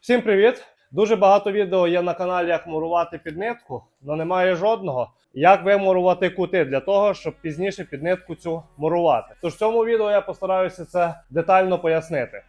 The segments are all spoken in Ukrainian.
Всім привіт! Дуже багато відео є на каналі, як мурувати під нитку, але немає жодного, як вимурувати кути для того, щоб пізніше під нитку цю мурувати. Тож в цьому відео я постараюся це детально пояснити.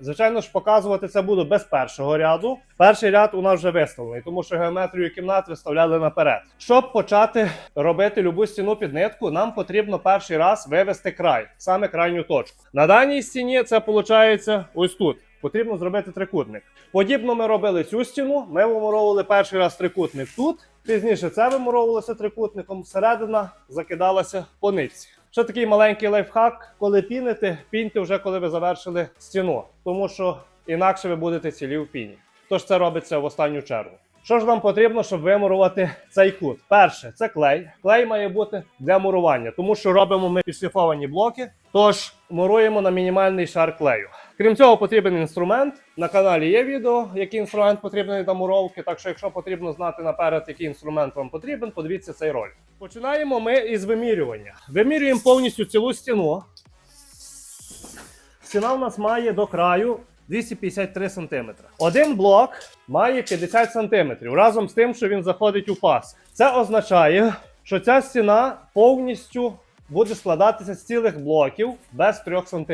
Звичайно ж, показувати це буду без першого ряду. Перший ряд у нас вже виставлений, тому що геометрію кімнат виставляли наперед. Щоб почати робити любу стіну під нитку, нам потрібно перший раз вивести край, саме крайню точку. На даній стіні це виходить ось тут. Потрібно зробити трикутник. Подібно ми робили цю стіну. Ми вимуровували перший раз трикутник тут. Пізніше це вимуровувалося трикутником. Середина закидалася по нитці. Ще такий маленький лайфхак, коли піните, піньте вже коли ви завершили стіну, тому що інакше ви будете цілі в піні. Тож це робиться в останню чергу. Що ж нам потрібно, щоб вимурувати цей кут? Перше, це клей. Клей має бути для мурування, тому що робимо ми підшліфовані блоки. Тож муруємо на мінімальний шар клею. Крім цього, потрібен інструмент. На каналі є відео, який інструмент потрібен для муровки. Так що, якщо потрібно знати наперед, який інструмент вам потрібен, подивіться цей ролик. Починаємо ми із вимірювання. Вимірюємо повністю цілу стіну. Стіна у нас має до краю 253 см. Один блок має 50 см разом з тим, що він заходить у пас. Це означає, що ця стіна повністю буде складатися з цілих блоків без 3 см.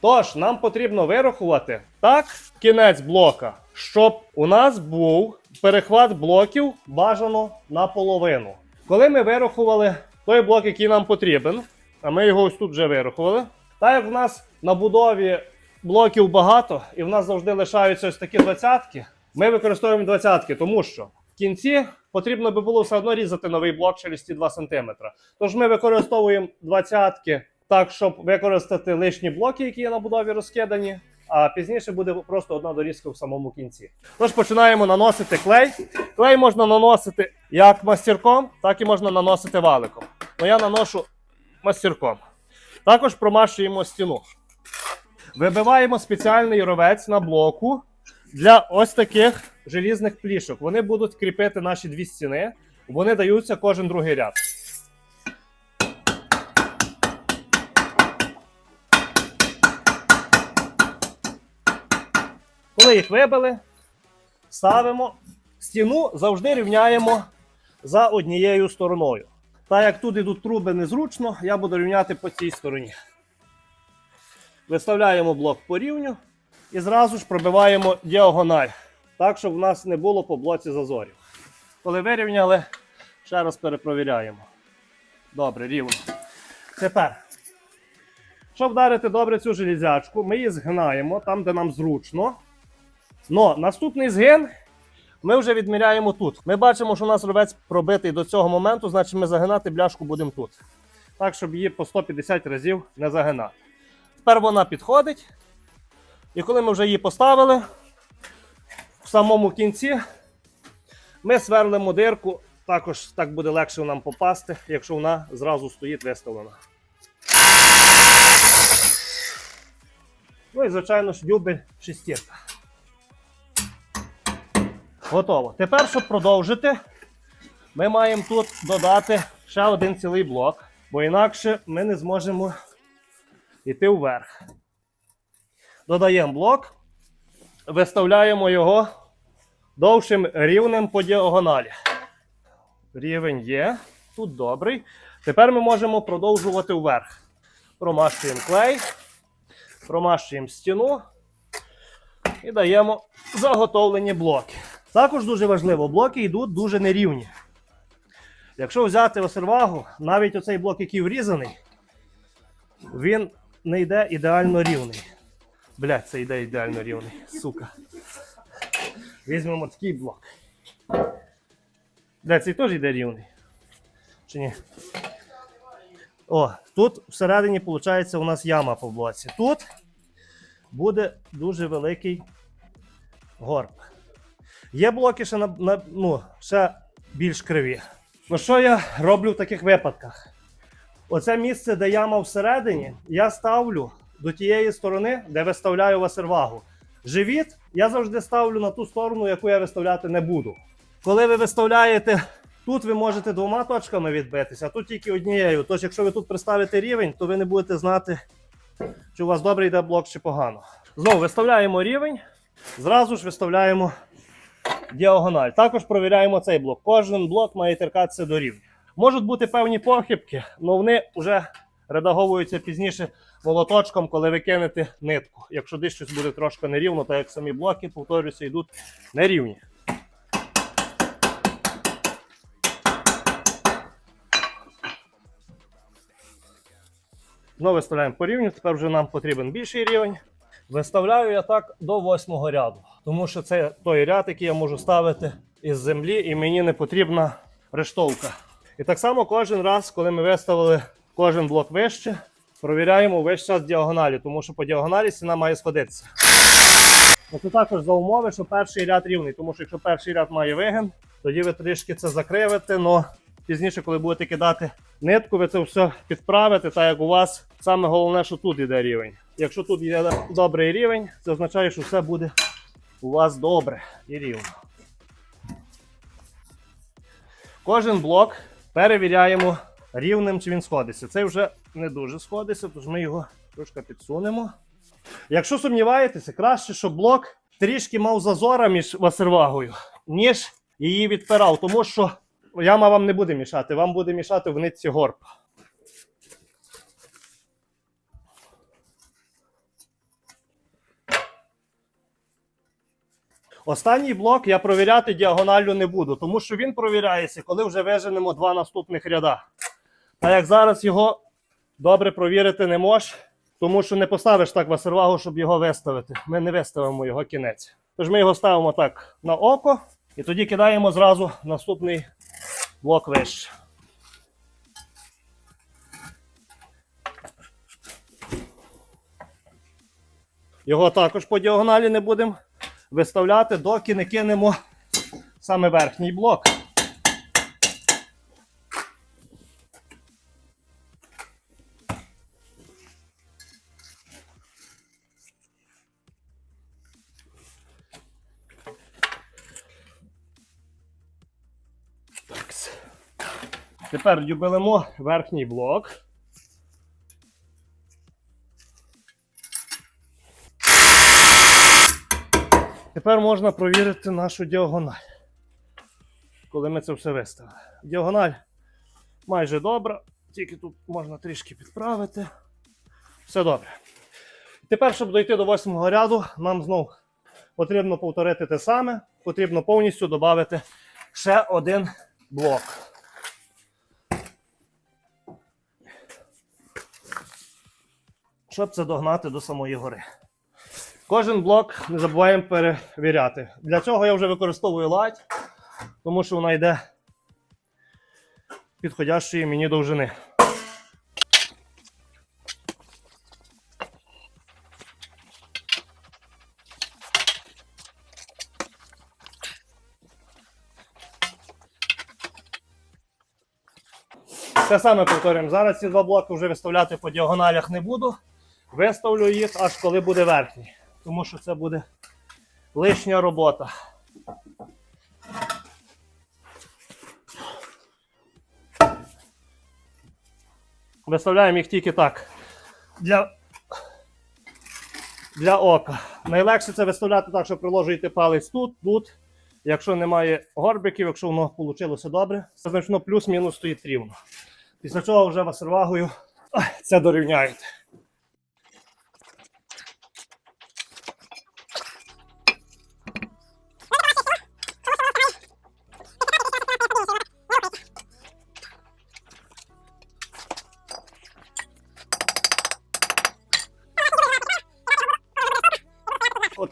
Тож нам потрібно вирахувати так кінець блока, щоб у нас був перехват блоків бажано наполовину. Коли ми вирахували той блок, який нам потрібен, а ми його ось тут вже вирахували. Так як в нас на будові блоків багато, і в нас завжди лишаються ось такі двадцятки, ми використовуємо двадцятки, тому що в кінці потрібно би було все одно різати новий блок через ті 2 см. Тож ми використовуємо двадцятки так, щоб використати лишні блоки, які є на будові розкидані. А пізніше буде просто одна дорізка в самому кінці. Тож починаємо наносити клей. Клей можна наносити як мастірком, так і можна наносити валиком. Ну я наношу мастірком. Також промащуємо стіну. Вибиваємо спеціальний ровець на блоку для ось таких желізних плішок. Вони будуть кріпити наші дві стіни. Вони даються кожен другий ряд. Коли їх вибили, ставимо. Стіну завжди рівняємо за однією стороною. Так як тут ідуть труби незручно, я буду рівняти по цій стороні. Виставляємо блок по рівню і зразу ж пробиваємо діагональ, так, щоб в нас не було по блоці зазорів. Коли вирівняли, ще раз перепровіряємо. Добре, рівно. Тепер, щоб вдарити добре цю железячку, ми її згинаємо там, де нам зручно. Но наступний згин ми вже відміряємо тут. Ми бачимо, що у нас ровець пробитий до цього моменту, значить ми загинати бляшку будемо тут. Так, щоб її по 150 разів не загинати. Тепер вона підходить. І коли ми вже її поставили, самому кінці ми сверлимо дирку. Також так буде легше нам попасти, якщо вона зразу стоїть виставлена. Ну і, звичайно ж, дюбель шестірка. Готово. Тепер, щоб продовжити, ми маємо тут додати ще один цілий блок, бо інакше ми не зможемо йти вверх. Додаємо блок, виставляємо його довшим рівнем по діагоналі. Рівень є, тут добрий. Тепер ми можемо продовжувати вверх. Промащуємо клей, промащуємо стіну і даємо заготовлені блоки. Також дуже важливо, блоки йдуть дуже нерівні. Якщо взяти осервагу, навіть оцей блок, який врізаний, він не йде ідеально рівний. Блять, це йде ідеально рівний, сука. Візьмемо такий блок. Блять, цей теж йде рівний. Чи ні? О, тут всередині, виходить, у нас яма по блоці. Тут буде дуже великий горб. Є блоки ще, на, на, ну, ще більш криві. Ну що я роблю в таких випадках? Оце місце, де яма всередині, я ставлю до тієї сторони, де виставляю васервагу. Живіт я завжди ставлю на ту сторону, яку я виставляти не буду. Коли ви виставляєте тут, ви можете двома точками відбитися, а тут тільки однією. Тож, якщо ви тут приставите рівень, то ви не будете знати, чи у вас добре йде блок, чи погано. Знову виставляємо рівень, зразу ж виставляємо діагональ. Також провіряємо цей блок. Кожен блок має теркатися до рівня. Можуть бути певні похибки, але вони вже редаговуються пізніше молоточком, коли ви кинете нитку. Якщо десь щось буде трошки нерівно, так як самі блоки, повторюся, йдуть нерівні. Знову виставляємо по рівню, тепер вже нам потрібен більший рівень. Виставляю я так до восьмого ряду, тому що це той ряд, який я можу ставити із землі, і мені не потрібна рештовка. І так само кожен раз, коли ми виставили кожен блок вище, провіряємо весь час діагоналі, тому що по діагоналі стіна має сходитися. Ну, Це також за умови, що перший ряд рівний, тому що якщо перший ряд має вигин, тоді ви трішки це закривите, але пізніше, коли будете кидати нитку, ви це все підправите, так як у вас саме головне, що тут йде рівень. Якщо тут є добрий рівень, це означає, що все буде у вас добре і рівно. Кожен блок перевіряємо рівнем, чи він сходиться. Цей вже не дуже сходиться, тож ми його трошки підсунемо. Якщо сумніваєтеся, краще, щоб блок трішки мав зазора між васервагою, ніж її відпирав, тому що яма вам не буде мішати, вам буде мішати в нитці горб. Останній блок я провіряти діагонально не буду, тому що він провіряється, коли вже виженемо два наступних ряда. А як зараз його добре провірити не можеш, тому що не поставиш так васервагу, щоб його виставити. Ми не виставимо його кінець. Тож ми його ставимо так на око і тоді кидаємо зразу наступний блок вище. Його також по діагоналі не будемо виставляти, доки не кинемо саме верхній блок. Тепер дюбелимо верхній блок. Тепер можна провірити нашу діагональ. Коли ми це все виставили. Діагональ майже добра, тільки тут можна трішки підправити. Все добре. Тепер, щоб дойти до восьмого ряду, нам знову потрібно повторити те саме. Потрібно повністю додати ще один блок. Щоб це догнати до самої гори. Кожен блок не забуваємо перевіряти. Для цього я вже використовую ладь, тому що вона йде підходящої мені довжини. Те саме повторюємо. Зараз ці два блоки вже виставляти по діагоналях не буду. Виставлю їх аж коли буде верхній. Тому що це буде лишня робота. Виставляємо їх тільки так. Для для ока. Найлегше це виставляти так, що приложуєте палець тут, тут. Якщо немає горбиків, якщо воно вийшло добре, це значно плюс-мінус стоїть рівно. Після чого вже васервагою це дорівняєте.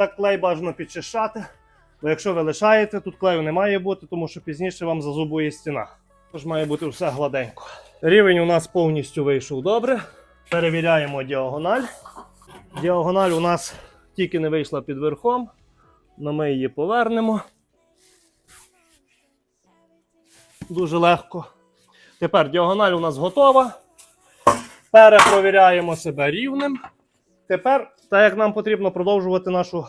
Отак клей бажано підчищати. Бо якщо ви лишаєте, тут клею не має бути, тому що пізніше вам зазубує стіна. Тож має бути все гладенько. Рівень у нас повністю вийшов добре. Перевіряємо діагональ. Діагональ у нас тільки не вийшла під верхом, але ми її повернемо. Дуже легко. Тепер діагональ у нас готова. Перепровіряємо себе рівнем. Тепер, так як нам потрібно продовжувати нашу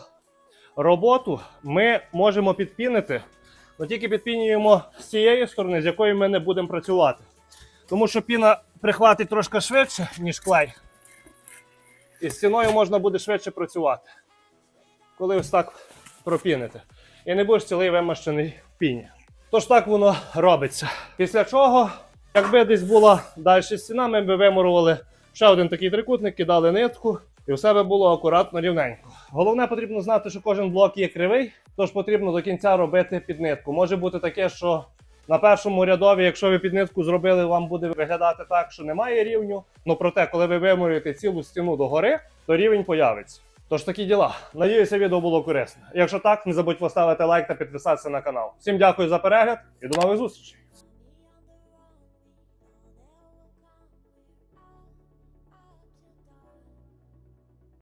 роботу, ми можемо підпінити, але тільки підпінюємо з цієї сторони, з якої ми не будемо працювати. Тому що піна прихватить трошки швидше, ніж клей. і з стіною можна буде швидше працювати. Коли ось так пропінити. І не будеш цілий вимащений в піні. Тож так воно робиться. Після чого, якби десь була далі стіна, ми б вимурували ще один такий трикутник, кидали нитку, і все би було акуратно рівненько. Головне потрібно знати, що кожен блок є кривий, тож потрібно до кінця робити під нитку. Може бути таке, що на першому рядові, якщо ви під нитку зробили, вам буде виглядати так, що немає рівню. Ну проте, коли ви вимурюєте цілу стіну догори, то рівень появиться. Тож такі діла. Надіюся, відео було корисне. Якщо так, не забудь поставити лайк та підписатися на канал. Всім дякую за перегляд і до нових зустрічей!